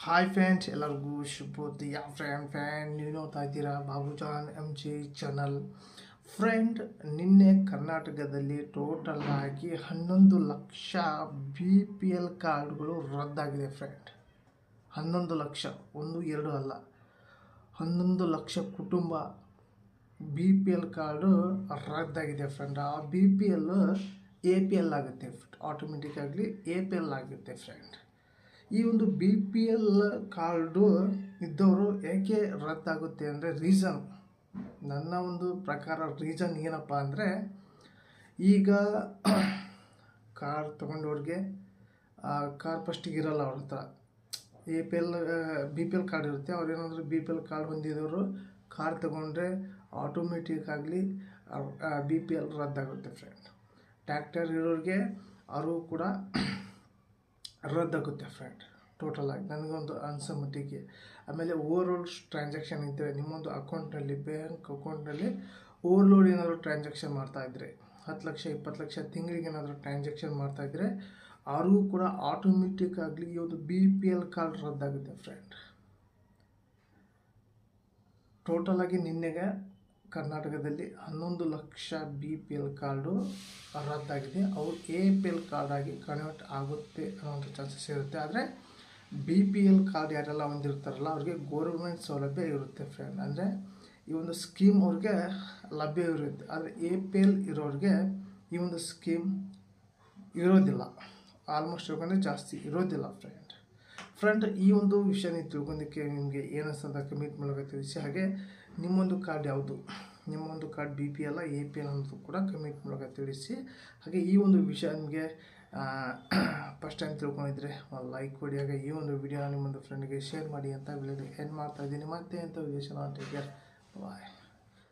Hi friends ಎಲ್ಲರಿಗೂ ಶುಭೋದಯ. Friend friend ನೀವು ನೋಡ್ತಾ ಇದ್ದೀರಾ Babujan M G channel friend ನಿನ್ನೆ ಕರ್ನಾಟಕದಲ್ಲಿ ಟೋಟಲ್ ಆಗಿ ಹನ್ನೊಂದು ಲಕ್ಷ ಬಿ ಪಿ ಎಲ್ ಕಾರ್ಡ್ಗಳು ರದ್ದಾಗಿದೆ ಫ್ರೆಂಡ್ ಹನ್ನೊಂದು ಲಕ್ಷ. ಒಂದು, ಎರಡು ಅಲ್ಲ. ಹನ್ನೊಂದು ಲಕ್ಷ ಕುಟುಂಬ ಬಿ ಪಿ ಎಲ್ ಕಾರ್ಡು ರದ್ದಾಗಿದೆ ಫ್ರೆಂಡ್ ಆ B P L A P L ಆಗುತ್ತೆ ಆಟೋಮೆಟಿಕ್ ಆಗಲಿ ಎ ಪಿ ಎಲ್ ಆಗುತ್ತೆ ಫ್ರೆಂಡ್ ಈ ಒಂದು ಬಿ ಪಿ ಎಲ್ ಕಾರ್ಡು ಇದ್ದವರು ಏಕೆ ರದ್ದಾಗುತ್ತೆ ಅಂದರೆ ರೀಸನ್ ನನ್ನ ಒಂದು ಪ್ರಕಾರ ರೀಸನ್ ಏನಪ್ಪ ಅಂದರೆ ಈಗ ಕಾರ್ ತೊಗೊಂಡವ್ರಿಗೆ ಕಾರ್ ಫಸ್ಟಿಗೆ ಇರಲ್ಲ ಅವ್ರ ಹತ್ರ. A P L B P L card ಇರುತ್ತೆ. ಅವ್ರೇನಾದರೂ ಬಿ ಪಿ ಎಲ್ ಕಾರ್ಡ್ ಹೊಂದಿದವರು ಕಾರ್ ತೊಗೊಂಡ್ರೆ ಆಟೋಮೆಟಿಕ್ ಆಗಲಿ ಬಿ ಪಿ ಎಲ್ ರದ್ದಾಗುತ್ತೆ ಫ್ರೆಂಡ್ ಟ್ಯಾಕ್ಟರ್ ಇರೋರಿಗೆ ಅವರು ಕೂಡ ರದ್ದಾಗುತ್ತೆ ಫ್ರೆಂಡ್ ಟೋಟಲ್ ಆಗಿ ನನಗೊಂದು ಅನ್ಸೋ ಮಟ್ಟಿಗೆ. ಆಮೇಲೆ ಓವರ್ಲೋಡ್ ಟ್ರಾನ್ಸಾಕ್ಷನ್ ಇದ್ದರೆ ನಿಮ್ಮೊಂದು ಅಕೌಂಟಲ್ಲಿ ಬ್ಯಾಂಕ್ ಅಕೌಂಟ್ನಲ್ಲಿ ಓವರ್ಲೋಡ್ ಏನಾದರೂ ಟ್ರಾನ್ಸಾಕ್ಷನ್ ಮಾಡ್ತಾಯಿದ್ರೆ ಹತ್ತು ಲಕ್ಷ, ಇಪ್ಪತ್ತು ಲಕ್ಷ ತಿಂಗಳಿಗೆ ಏನಾದರೂ ಟ್ರಾನ್ಸಾಕ್ಷನ್ ಮಾಡ್ತಾಯಿದ್ರೆ ಅವ್ರಿಗೂ ಕೂಡ ಆಟೋಮೆಟಿಕ್ ಆಗಲಿ ಈ ಒಂದು ಬಿ ಪಿ ಎಲ್ ಕಾರ್ಡ್ ರದ್ದಾಗುತ್ತೆ ಫ್ರೆಂಡ್ ಟೋಟಲ್ ಆಗಿ ನಿನ್ನೆಗೆ ಕರ್ನಾಟಕದಲ್ಲಿ ಹನ್ನೊಂದು lakh B P L card ರದ್ದಾಗಿದೆ. ಅವು ಎ ಪಿ ಎಲ್ ಕಾರ್ಡಾಗಿ ಕನ್ವರ್ಟ್ ಆಗುತ್ತೆ ಅನ್ನೋಂಥ ಚಾನ್ಸಸ್ ಇರುತ್ತೆ. ಆದರೆ ಬಿ ಪಿ ಎಲ್ ಕಾರ್ಡ್ ಯಾರೆಲ್ಲ ಹೊಂದಿರ್ತಾರಲ್ಲ, ಅವ್ರಿಗೆ ಗೌರ್ಮೆಂಟ್ ಸೌಲಭ್ಯ ಇರುತ್ತೆ ಫ್ರೆಂಡ್ ಅಂದರೆ ಈ ಒಂದು ಸ್ಕೀಮ್ ಅವ್ರಿಗೆ ಲಭ್ಯ ಇರುತ್ತೆ. ಆದರೆ ಎ ಪಿ ಎಲ್ ಇರೋರಿಗೆ ಈ ಒಂದು ಸ್ಕೀಮ್ ಇರೋದಿಲ್ಲ. ಆಲ್ಮೋಸ್ಟ್ ಹೇಳ್ಕೊಂಡ್ರೆ ಜಾಸ್ತಿ ಇರೋದಿಲ್ಲ ಫ್ರೆಂಡ್ ಫ್ರೆಂಡ್, ಈ ಒಂದು ವಿಷಯ ನೀವು ತಿಳ್ಕೊಂಡಕ್ಕೆ ನಿಮಗೆ ಏನಿಸ್ತಂತ ಕಮಿಟ್ ಮೂಲಕ ತಿಳಿಸಿ. ಹಾಗೆ ನಿಮ್ಮೊಂದು ಕಾರ್ಡ್ ಯಾವುದು? ನಿಮ್ಮೊಂದು ಕಾರ್ಡ್ ಬಿ ಪಿ ಎಲ್ಲ ಎ ಪಿ ಎಲ್ ಅಂತ ಕೂಡ ಕಮಿಟ್ ಮೂಲಕ ತಿಳಿಸಿ. ಹಾಗೆ ಈ ಒಂದು ವಿಷಯ ನಿಮಗೆ ಫಸ್ಟ್ ಟೈಮ್ ತಿಳ್ಕೊಂಡಿದ್ರೆ ಒಂದು ಲೈಕ್ ಕೊಡಿ. ಹಾಗೆ ಈ ಒಂದು ವಿಡಿಯೋ ನಿಮ್ಮೊಂದು ಫ್ರೆಂಡ್ಗೆ ಶೇರ್ ಮಾಡಿ ಅಂತ ವಿಡಿಯೋ ಏನು ಮಾಡ್ತಾ ಇದ್ದೀನಿ. ಮತ್ತೆ ಅಂತ ವಿಡಿಯೋಸ್ ಟೇಕ್ ಕೇರ್ ಬಾಯ್